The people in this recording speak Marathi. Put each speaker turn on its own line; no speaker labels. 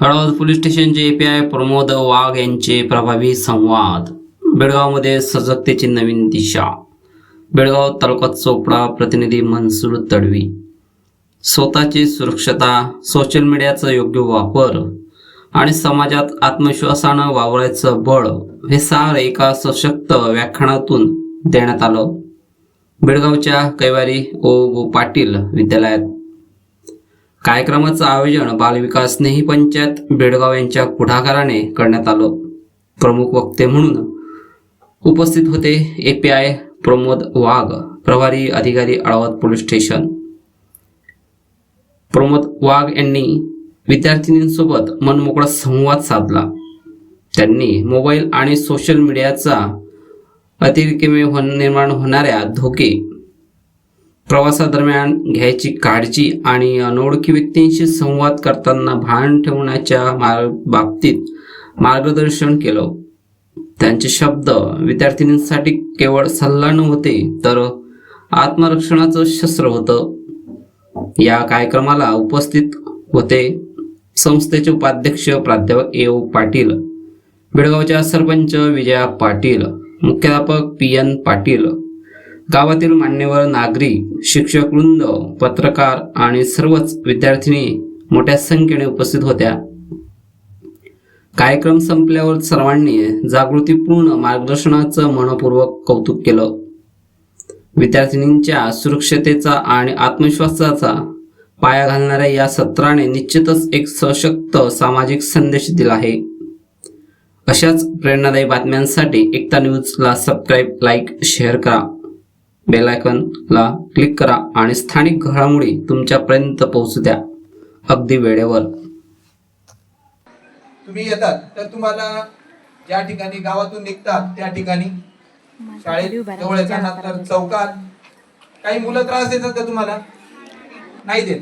हळद पोलीस स्टेशनचे एपीआय प्रमोद वाघ यांचे प्रभावी संवाद. बेळगावमध्ये सजगतेची नवीन दिशा. बेळगाव तालुका चोपडा प्रतिनिधी मनसूर तडवी. स्वतःची सुरक्षता सोशल मीडियाचा योग्य वापर आणि समाजात आत्मविश्वासानं वावरायचं बळ हे सार एका सशक्त व्याख्यानातून देण्यात आलं. बेळगावच्या कैवारी ओ गो पाटील विद्यालयात कार्यक्रमाचं आयोजन बालविकास स्नेही पंचायत बेडगाव यांच्या पुढाकाराने करण्यात आलं. प्रमुख वक्ते म्हणून उपस्थित होते A P I Pramod Wagh प्रभारी अधिकारी अळावत पोलीस स्टेशन. प्रमोद वाघ यांनी विद्यार्थिनींसोबत मनमोकळा संवाद साधला. त्यांनी मोबाईल आणि सोशल मीडियाचा अतिरिक्त निर्माण होणाऱ्या धोके प्रवासादरम्यान घ्यायची काळजी आणि अनोळखी व्यक्तींशी संवाद करताना भान ठेवण्याच्या मार्ग बाबतीत मार्गदर्शन केलं. त्यांचे शब्द विद्यार्थिनींसाठी केवळ सल्ला नव्हते तर आत्मरक्षणाचं शस्त्र होतं. या कार्यक्रमाला उपस्थित होते संस्थेचे उपाध्यक्ष प्राध्यापक ए ओ पाटील बेळगावच्या सरपंच विजया पाटील मुख्याध्यापक पी एन पाटील गावातील मान्यवर नागरिक शिक्षक वृंद पत्रकार आणि सर्वच विद्यार्थिनी मोठ्या संख्येने उपस्थित होत्या. कार्यक्रम संपल्यावर सर्वांनी जागृतीपूर्ण मार्गदर्शनाचं मनपूर्वक कौतुक केलं. विद्यार्थिनींच्या सुरक्षतेचा आणि आत्मविश्वासाचा पाया घालणाऱ्या या सत्राने निश्चितच एक सशक्त सामाजिक संदेश दिला आहे. अशाच प्रेरणादायी बातम्यांसाठी एकता न्यूजला सबस्क्राईब लाईक शेअर करा. बेल आयकॉनला क्लिक करा आणि स्थानिक घडामोडी तुमच्यापर्यंत पोहोचू द्या. अगदी वेळेवर.
तुम्ही येतात तर तुम्हाला ज्या ठिकाणी गावातून निघतात त्या ठिकाणी शाळेत चौकात काही मुलं त्रास देतात का तुम्हाला? नाही देत.